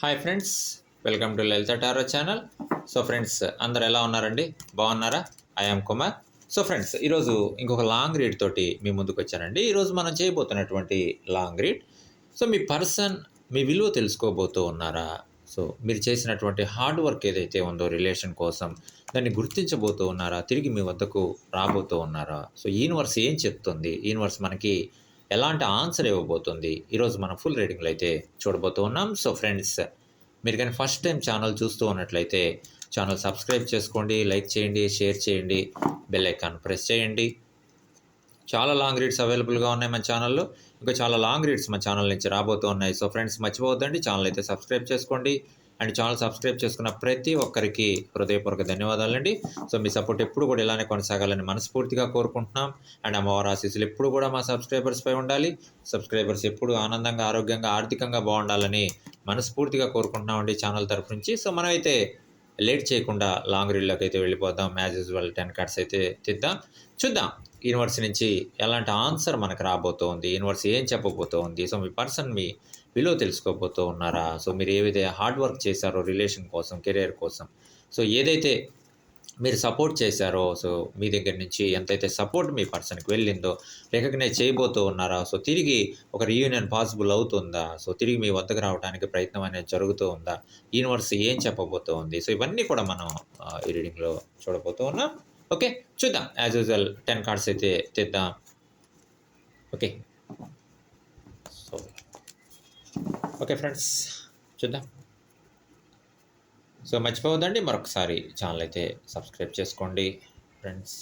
Hi friends welcome to Lalitha tarot channel so friends అందరు ఎలా ఉన్నారండి? బాగున్నారా? ఐఎమ్ కుమార్ సో ఫ్రెండ్స్ ఈరోజు ఇంకొక లాంగ్ రీడ్ తోటి మీ ముందుకు వచ్చానండి. ఈరోజు మనం చేయబోతున్నటువంటి లాంగ్ రీడ్ సో మీ పర్సన్ మీ విలువ తెలుసుకోబోతూ ఉన్నారా? సో మీరు చేసినటువంటి హార్డ్ వర్క్ ఏదైతే ఉందో రిలేషన్ కోసం దాన్ని గుర్తించబోతూ ఉన్నారా? తిరిగి మీ వద్దకు రాబోతూ ఉన్నారా? సో యూనివర్స్ ఏం చెప్తుంది? యూనివర్స్ మనకి ఎలాంటి ఆన్సర్ ఇవ్వబోతుంది? ఈరోజు మనం ఫుల్ రీడింగ్లో అయితే చూడబోతూ ఉన్నాం. సో ఫ్రెండ్స్ మీరు కానీ ఫస్ట్ టైం ఛానల్ చూస్తూ ఉన్నట్లయితే ఛానల్ సబ్స్క్రైబ్ చేసుకోండి లైక్ చేయండి షేర్ చేయండి బెల్ ఐకాన్ ప్రెస్ చేయండి. చాలా లాంగ్ రీడ్స్ అవైలబుల్గా ఉన్నాయి మన ఛానల్లో. ఇంకా చాలా లాంగ్ రీడ్స్ మన ఛానల్ నుంచి రాబోతూ ఉన్నాయి. సో ఫ్రెండ్స్ మర్చిపోవద్దండి. ఛానల్ అయితే సబ్స్క్రైబ్ చేసుకోండి. అండ్ ఛానల్ సబ్స్క్రైబ్ చేసుకున్న ప్రతి ఒక్కరికి హృదయపూర్వక ధన్యవాదాలండి. సో మీ సపోర్ట్ ఎప్పుడు కూడా ఇలానే కొనసాగాలని మనస్ఫూర్తిగా కోరుకుంటున్నాం. అండ్ అమ్మవారి ఆశీస్సులు ఎప్పుడు కూడా మా సబ్స్క్రైబర్స్ పై ఉండాలి. సబ్స్క్రైబర్స్ ఎప్పుడు ఆనందంగా ఆరోగ్యంగా ఆర్థికంగా బాగుండాలని మనస్ఫూర్తిగా కోరుకుంటున్నామండి ఛానల్ తరఫు నుంచి. సో మనమైతే లేట్ చేయకుండా లాంగ్ రీల్లోకి అయితే వెళ్ళిపోదాం. యాజ్ యూజువల్ టెన్ కార్డ్స్ అయితే తిద్దాం. చూద్దాం యూనివర్స్ నుంచి ఎలాంటి ఆన్సర్ మనకు రాబోతోంది. యూనివర్స్ ఏం చెప్పబోతోంది. సో మీ పర్సన్ మీ విలువ తెలుసుకోబోతూ ఉన్నారా? సో మీరు ఏవైతే హార్డ్ వర్క్ చేశారో రిలేషన్ కోసం కెరియర్ కోసం. సో ఏదైతే మీరు సపోర్ట్ చేశారో సో మీ దగ్గర నుంచి ఎంతైతే సపోర్ట్ మీ పర్సన్కి వెళ్ళిందో రికగ్నైజ్ చేయబోతూ ఉన్నారా? సో తిరిగి ఒక రీయూనియన్ పాసిబుల్ అవుతుందా? సో తిరిగి మీ వద్దకు రావడానికి ప్రయత్నం అనేది జరుగుతూ ఉందా? యూనివర్స్ ఏం చెప్పబోతూ ఉంది? సో ఇవన్నీ కూడా మనం ఈ రీడింగ్లో చూడబోతూ ఉన్నాం. ఓకే? చూద్దాం. యాజ్ యూజువల్ టెన్ కార్డ్స్ అయితే తెద్దాం. ఓకే? ఓకే ఫ్రెండ్స్ చూద్దాం. సో మర్చిపోవద్దండి మరొకసారి ఛానల్ అయితే సబ్స్క్రైబ్ చేసుకోండి friends.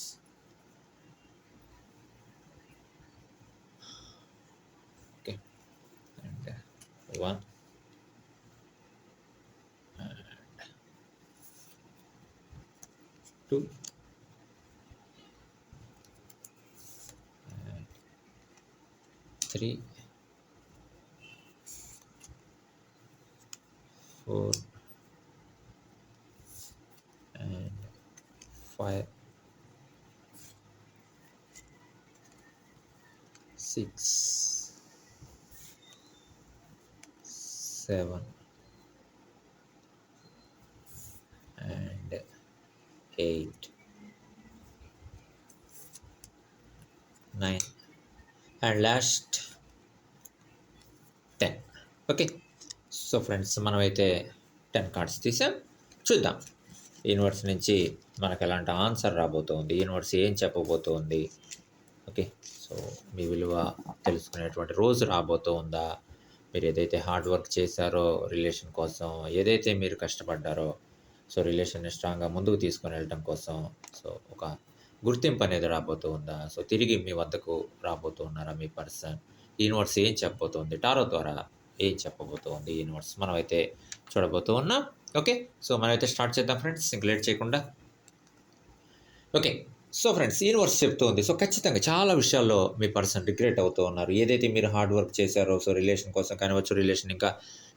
Okay. And one. Two. Three. 4 and 5 6 7 and 8 9 and last 10 okay. So friends మనమైతే టెన్ కార్డ్స్ తీసాం. చూద్దాం. యూనివర్స్ నుంచి మనకు ఎలాంటి ఆన్సర్ రాబోతోంది? యూనివర్స్ ఏం చెప్పబోతోంది? ఓకే సో మీ విలువ తెలుసుకునేటువంటి రోజు రాబోతూ ఉందా మీరు ఏదైతే హార్డ్ వర్క్ చేశారో రిలేషన్ కోసం ఏదైతే మీరు కష్టపడ్డారో సో రిలేషన్ని స్ట్రాంగ్గా ముందుకు తీసుకొని వెళ్ళడం కోసం సో ఒక గుర్తింపు అనేది రాబోతూ ఉందా సో తిరిగి మీ వద్దకు రాబోతూ ఉన్నారా మీ పర్సన్ యూనివర్స్ ఏం చెప్పబోతోంది? టారో ద్వారా ఏం చెప్పబోతోంది యూనివర్స్ మనమైతే చూడబోతూ ఉన్నాం. ఓకే సో మనమైతే స్టార్ట్ చేద్దాం ఫ్రెండ్స్ ఇంక లేట్ చేయకుండా. ఓకే సో ఫ్రెండ్స్ యూనివర్స్ చెప్తోంది. సో ఖచ్చితంగా చాలా విషయాల్లో మీ పర్సన్ రిగ్రెట్ అవుతూ ఉన్నారు. ఏదైతే మీరు హార్డ్ వర్క్ చేశారో సో రిలేషన్ కోసం కానివచ్చు రిలేషన్ ఇంకా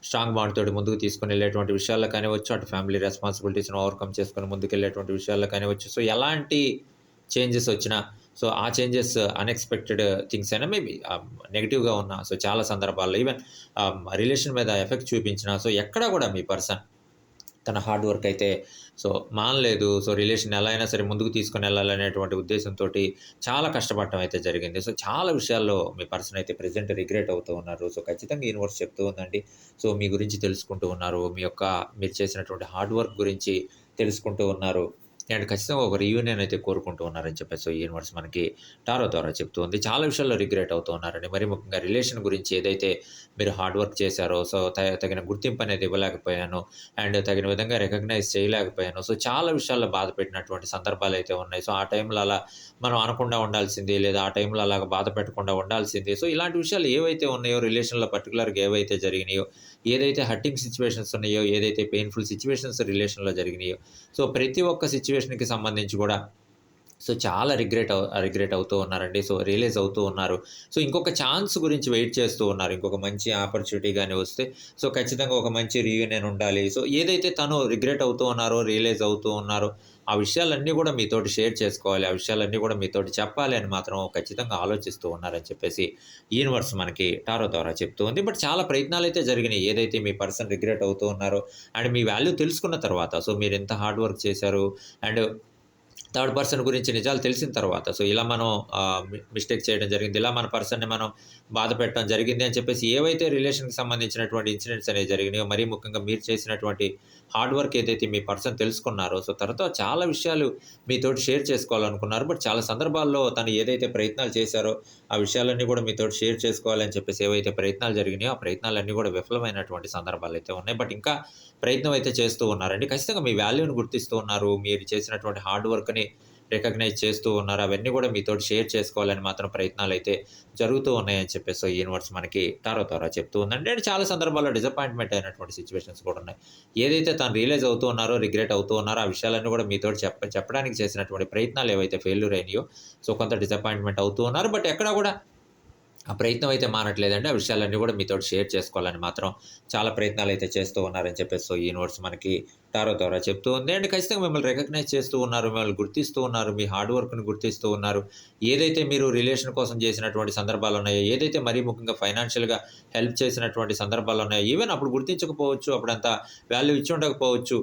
స్ట్రాంగ్ బాండ్ తోటి ముందుకు తీసుకుని వెళ్ళేటువంటి విషయాల్లో కానివచ్చు అటు ఫ్యామిలీ రెస్పాన్సిబిలిటీస్ని ఓవర్కమ్ చేసుకొని ముందుకు వెళ్ళేటువంటి విషయాల్లో కానివచ్చు సో ఎలాంటి చేంజెస్ వచ్చినా సో ఆ చేంజెస్ అన్ఎక్స్పెక్టెడ్ థింగ్స్ అయినా మేబీ నెగిటివ్గా ఉన్నా సో చాలా సందర్భాల్లో ఈవెన్ రిలేషన్ మీద ఎఫెక్ట్ చూపించిన సో ఎక్కడా కూడా మీ పర్సన్ తన హార్డ్ వర్క్ అయితే సో మానలేదు. సో రిలేషన్ ఎలా అయినా సరే ముందుకు తీసుకుని వెళ్ళాలనేటువంటి ఉద్దేశంతో చాలా కష్టపడటం అయితే జరిగింది. సో చాలా విషయాల్లో మీ పర్సన్ అయితే ప్రజెంట్ రిగ్రెట్ అవుతూ ఉన్నారు. సో ఖచ్చితంగా యూనివర్స్ చెప్తూ ఉందండి. సో మీ గురించి తెలుసుకుంటూ ఉన్నారు. మీ యొక్క మీరు చేసినటువంటి హార్డ్ వర్క్ గురించి తెలుసుకుంటూ ఉన్నారు. నేడు ఖచ్చితంగా ఒక రీయూనియన్ అయితే కోరుకుంటూ ఉన్నారని చెప్పేసి సో యూనివర్స్ మనకి టారో ద్వారా చెప్తూ ఉంది చాలా విషయాల్లో రిగ్రెట్ అవుతూ ఉన్నారని మరి ముఖ్యంగా రిలేషన్ గురించి ఏదైతే మీరు హార్డ్ వర్క్ చేశారో సో తగిన గుర్తింపు అనేది ఇవ్వలేకపోయాను అండ్ తగిన విధంగా రికగ్నైజ్ చేయలేకపోయాను సో చాలా విషయాల్లో బాధ పెట్టినటువంటి సందర్భాలు అయితే ఉన్నాయి. సో ఆ టైంలో అలా మనం అనకుండా ఉండాల్సింది లేదా ఆ టైంలో అలాగ బాధ పెట్టకుండా ఉండాల్సింది. సో ఇలాంటి విషయాలు ఏవైతే ఉన్నాయో రిలేషన్లో పర్టికులర్గా ఏవైతే జరిగినాయో ఏదైతే హట్టింగ్ సిచ్యువేషన్స్ ఉన్నాయో ఏదైతే పెయిన్ఫుల్ సిచ్యువేషన్స్ రిలేషన్లో జరిగినాయో సో ప్రతి ఒక్క సిచ్యువేషన్కి సంబంధించి కూడా సో చాలా రిగ్రెట్ అవు రిగ్రెట్ అవుతూ ఉన్నారండి. సో రియలైజ్ అవుతూ ఉన్నారు. సో ఇంకొక ఛాన్స్ గురించి వెయిట్ చేస్తూ ఉన్నారు. ఇంకొక మంచి ఆపర్చునిటీ కానీ వస్తే సో ఖచ్చితంగా ఒక మంచి రీయూనియన్ ఉండాలి. సో ఏదైతే తను రిగ్రెట్ అవుతూ ఉన్నారో రియలైజ్ అవుతూ ఉన్నారో ఆ విషయాలన్నీ కూడా మీతోటి షేర్ చేసుకోవాలి ఆ విషయాలన్నీ కూడా మీతోటి చెప్పాలి అని మాత్రం ఖచ్చితంగా ఆలోచిస్తూ ఉన్నారని చెప్పేసి యూనివర్స్ మనకి టారో ద్వారా చెప్తూ ఉంది. బట్ చాలా ప్రయత్నాలు అయితే జరిగినాయి. ఏదైతే మీ పర్సన్ రిగ్రెట్ అవుతూ ఉన్నారో అండ్ మీ వాల్యూ తెలుసుకున్న తర్వాత సో మీరు ఎంత హార్డ్ వర్క్ చేశారు అండ్ థర్డ్ పర్సన్ గురించి నిజాలు తెలిసిన తర్వాత సో ఇలా మనం మిస్టేక్ చేయడం జరిగింది ఇలా మన పర్సన్ని మనం బాధ పెట్టడం జరిగింది అని చెప్పేసి ఏవైతే రిలేషన్కి సంబంధించినటువంటి ఇన్సిడెంట్స్ అనేవి జరిగినాయో మరీ ముఖ్యంగా మీరు చేసినటువంటి హార్డ్ వర్క్ ఏదైతే మీ పర్సన్ తెలుసుకున్నారో సో తర్వాత చాలా విషయాలు మీతోటి షేర్ చేసుకోవాలనుకున్నారు బట్ చాలా సందర్భాల్లో తను ఏదైతే ప్రయత్నాలు చేశారో ఆ విషయాలన్నీ కూడా మీతోటి షేర్ చేసుకోవాలని చెప్పేసి ఏవైతే ప్రయత్నాలు జరిగినాయో ఆ ప్రయత్నాలన్నీ కూడా విఫలమైనటువంటి సందర్భాలు అయితే ఉన్నాయి. బట్ ఇంకా ప్రయత్నం అయితే చేస్తూ ఉన్నారండి. ఖచ్చితంగా మీ వాల్యూని గుర్తిస్తూ ఉన్నారు. మీరు చేసినటువంటి హార్డ్ వర్క్ని రికగ్నైజ్ చేస్తూ ఉన్నారు. అవన్నీ కూడా మీతోటి షేర్ చేసుకోవాలని మాత్రం ప్రయత్నాలు అయితే జరుగుతూ ఉన్నాయని చెప్పేసి యూనివర్స్ మనకి తారో ద్వారా చెప్తూ ఉందండి. అండ్ చాలా సందర్భాల్లో డిసప్పాయింట్మెంట్ అయినటువంటి సిచ్యువేషన్స్ కూడా ఉన్నాయి. ఏదైతే తను రియలైజ్ అవుతూ ఉన్నారో రిగ్రెట్ అవుతూ ఉన్నారో ఆ విషయాలన్నీ కూడా మీతోటి చెప్ప చెప్పడానికి చేసినటువంటి ప్రయత్నాలు ఏవైతే ఫెయిల్యూర్ అయినాయో సో కొంత డిసప్పాయింట్మెంట్ అవుతూ ఉన్నారు. బట్ ఎక్కడ కూడా ఆ ప్రయత్నం అయితే మానట్లేదండి ఆ విషయాలన్నీ కూడా మీతో షేర్ చేసుకోవాలని మాత్రం చాలా ప్రయత్నాలు అయితే చేస్తూ ఉన్నారని చెప్పేసి సో ఈ యూనివర్స్ మనకి టారో ద్వారా చెప్తూ ఉంది. అండ్ ఖచ్చితంగా మిమ్మల్ని రికగ్నైజ్ చేస్తూ ఉన్నారు మిమ్మల్ని గుర్తిస్తూ ఉన్నారు మీ హార్డ్ వర్క్ని గుర్తిస్తూ ఉన్నారు. ఏదైతే మీరు రిలేషన్ కోసం చేసినటువంటి సందర్భాలు ఉన్నాయో ఏదైతే మరీ ముఖ్యంగా ఫైనాన్షియల్గా హెల్ప్ చేసినటువంటి సందర్భాలు ఉన్నాయో ఈవెన్ అప్పుడు గుర్తించకపోవచ్చు అప్పుడంతా వాల్యూ ఇచ్చి ఉండకపోవచ్చు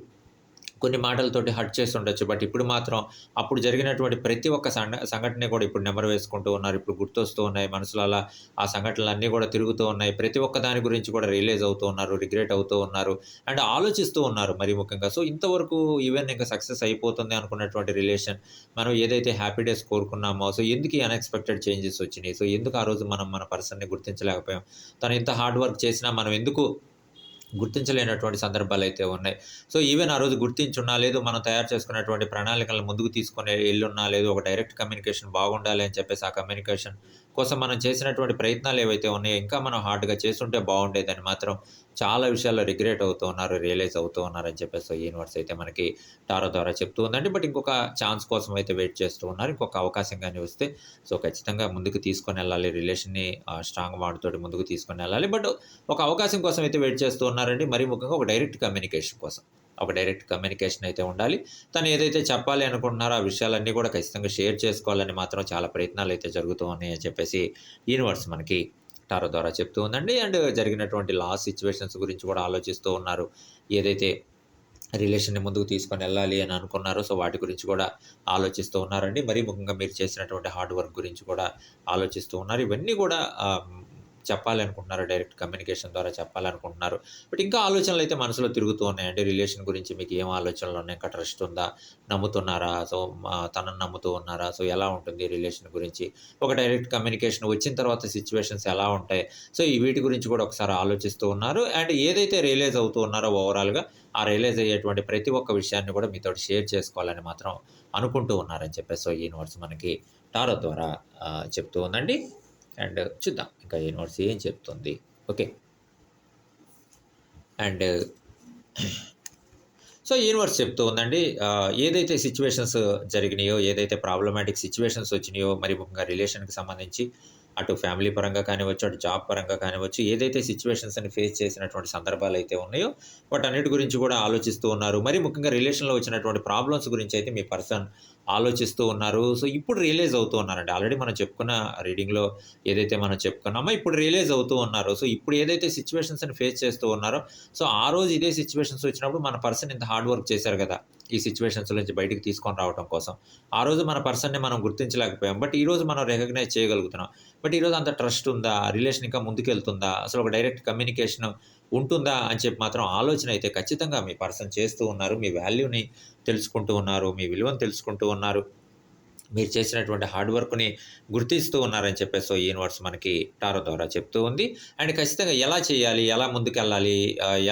కొన్ని మాటలతోటి హర్ట్ చేసి ఉండొచ్చు బట్ ఇప్పుడు మాత్రం అప్పుడు జరిగినటువంటి ప్రతి ఒక్క సంఘటన కూడా ఇప్పుడు నెమరు వేసుకుంటూ ఉన్నారు. ఇప్పుడు గుర్తొస్తూ ఉన్నాయి. మనసులో అలా ఆ సంఘటనలు అన్నీ కూడా తిరుగుతూ ఉన్నాయి. ప్రతి ఒక్క దాని గురించి కూడా రియలైజ్ అవుతూ ఉన్నారు. రిగ్రెట్ అవుతూ ఉన్నారు. అండ్ ఆలోచిస్తూ ఉన్నారు మరి ముఖ్యంగా. సో ఇంతవరకు ఈవెన్ ఇంకా సక్సెస్ అయిపోతుంది అనుకున్నటువంటి రిలేషన్ మనం ఏదైతే హ్యాపీ డేస్ కోరుకున్నామో సో ఎందుకు అన్ఎక్స్పెక్టెడ్ చేంజెస్ వచ్చినాయి? సో ఎందుకు ఆ రోజు మనం మన పర్సన్ని గుర్తించలేకపోయాం? తను ఎంత హార్డ్ వర్క్ చేసినా మనం ఎందుకు గుర్తించలేనటువంటి సందర్భాలు అయితే ఉన్నాయి. సో ఈవెన్ ఆ రోజు గుర్తించున్నా లేదు మనం తయారు చేసుకున్నటువంటి ప్రణాళికలను ముందుకు తీసుకునే ఎల్లున్నా లేదు ఒక డైరెక్ట్ కమ్యూనికేషన్ బాగుండాలి అని చెప్పేసి ఆ కమ్యూనికేషన్ కోసం మనం చేసినటువంటి ప్రయత్నాలు ఏవైతే ఉన్నాయో ఇంకా మనం హార్డ్గా చేస్తుంటే బాగుండేదని మాత్రం చాలా విషయాల్లో రిగ్రెట్ అవుతూ ఉన్నారు రియలైజ్ అవుతూ ఉన్నారు అని చెప్పేసి యూనివర్స్ అయితే మనకి టారో ద్వారా చెప్తూ ఉందండి. బట్ ఇంకొక ఛాన్స్ కోసం అయితే వెయిట్ చేస్తూ ఉన్నారు. ఇంకొక అవకాశం కానీ వస్తే సో ఖచ్చితంగా ముందుకు తీసుకొని వెళ్ళాలి. రిలేషన్ని స్ట్రాంగ్ వాడితోటి ముందుకు తీసుకొని వెళ్ళాలి. బట్ ఒక అవకాశం కోసం అయితే వెయిట్ చేస్తూ ఉన్నారండి. మరీ ముఖ్యంగా ఒక డైరెక్ట్ కమ్యూనికేషన్ కోసం. ఒక డైరెక్ట్ కమ్యూనికేషన్ అయితే ఉండాలి. తను ఏదైతే చెప్పాలి అనుకుంటున్నారో ఆ విషయాలన్నీ కూడా ఖచ్చితంగా షేర్ చేసుకోవాలని మాత్రం చాలా ప్రయత్నాలు అయితే జరుగుతూ ఉన్నాయని చెప్పేసి యూనివర్స్ మనకి టారో ద్వారా చెప్తూ ఉందండి. అండ్ జరిగినటువంటి లాస్ సిచ్యువేషన్స్ గురించి కూడా ఆలోచిస్తూ ఉన్నారు. ఏదైతే రిలేషన్ని ముందుకు తీసుకొని వెళ్ళాలి అని అనుకున్నారో సో వాటి గురించి కూడా ఆలోచిస్తూ ఉన్నారండి. మరీ ముఖ్యంగా మీరు చేసినటువంటి హార్డ్ వర్క్ గురించి కూడా ఆలోచిస్తూ ఉన్నారు. ఇవన్నీ కూడా చెప్పాలనుకుంటున్నారు డైరెక్ట్ కమ్యూనికేషన్ ద్వారా చెప్పాలనుకుంటున్నారు. బట్ ఇంకా ఆలోచనలు అయితే మనసులో తిరుగుతూ ఉన్నాయండి. రిలేషన్ గురించి మీకు ఏం ఆలోచనలు ఉన్నాయి? ఇంకా ట్రస్ట్ ఉందా? నమ్ముతున్నారా? సో మా- నమ్ముతూ ఉన్నారా? సో ఎలా ఉంటుంది రిలేషన్ గురించి? ఒక డైరెక్ట్ కమ్యూనికేషన్ వచ్చిన తర్వాత సిచ్యువేషన్స్ ఎలా ఉంటాయి? సో ఈ వీటి గురించి కూడా ఒకసారి ఆలోచిస్తూ ఉన్నారు. అండ్ ఏదైతే రియలైజ్ అవుతూ ఉన్నారో ఓవరాల్గా ఆ రియలైజ్ అయ్యేటువంటి ప్రతి ఒక్క విషయాన్ని కూడా మీతో షేర్ చేసుకోవాలని మాత్రం అనుకుంటూ ఉన్నారని చెప్పేసి సో ఈ యూనివర్స్ మనకి టారో ద్వారా చెప్తూ ఉందండి. అండ్ చూద్దాం. ఇంకా యూనివర్స్ ఏం చెప్తుంది. ఓకే. అండ్ సో యూనివర్స్ చెప్తూ ఉందండి ఏదైతే సిచ్యువేషన్స్ జరిగినాయో ఏదైతే ప్రాబ్లమాటిక్ సిచ్యువేషన్స్ వచ్చినాయో మరి ముఖ్యంగా రిలేషన్కి సంబంధించి అటు ఫ్యామిలీ పరంగా కానివచ్చు అటు జాబ్ పరంగా కానివచ్చు ఏదైతే సిచ్యువేషన్స్ని ఫేస్ చేసినటువంటి సందర్భాలు అయితే ఉన్నాయో వాటన్నిటి గురించి కూడా ఆలోచిస్తూ ఉన్నారు. మరి ముఖ్యంగా రిలేషన్లో వచ్చినటువంటి ప్రాబ్లమ్స్ గురించి అయితే మీ పర్సన్ ఆలోచిస్తూ ఉన్నారు. సో ఇప్పుడు రియలైజ్ అవుతూ ఉన్నారండి. ఆల్రెడీ మనం చెప్పుకున్న రీడింగ్లో ఏదైతే మనం చెప్పుకున్నామో ఇప్పుడు రియలైజ్ అవుతూ ఉన్నారు. సో ఇప్పుడు ఏదైతే సిచ్యువేషన్స్ని ఫేస్ చేస్తూ ఉన్నారో సో ఆ రోజు ఇదే సిచ్యువేషన్స్ వచ్చినప్పుడు మన పర్సన్ ఇంత హార్డ్ వర్క్ చేశారు కదా ఈ సిచ్యువేషన్స్ నుంచి బయటికి తీసుకొని రావడం కోసం. ఆ రోజు మన పర్సన్ని మనం గుర్తించలేకపోయాం. బట్ ఈరోజు మనం రికగ్నైజ్ చేయగలుగుతున్నాం. బట్ ఈరోజు అంత ట్రస్ట్ ఉందా? రిలేషన్ ఇంకా ముందుకెళ్తుందా? అసలు ఒక డైరెక్ట్ కమ్యూనికేషన్ ఉంటుందా అని చెప్పి మాత్రం ఆలోచన అయితే ఖచ్చితంగా మీ పర్సన్ చేస్తూ ఉన్నారు. మీ వాల్యూని తెలుసుకుంటూ ఉన్నారు. మీ విలువను తెలుసుకుంటూ ఉన్నారు. మీరు చేసినటువంటి హార్డ్ వర్క్ని గుర్తిస్తూ ఉన్నారని చెప్పేసి ఈ యూనివర్స్ మనకి టారో ద్వారా చెప్తూ ఉంది. అండ్ ఖచ్చితంగా ఎలా చేయాలి ఎలా ముందుకెళ్ళాలి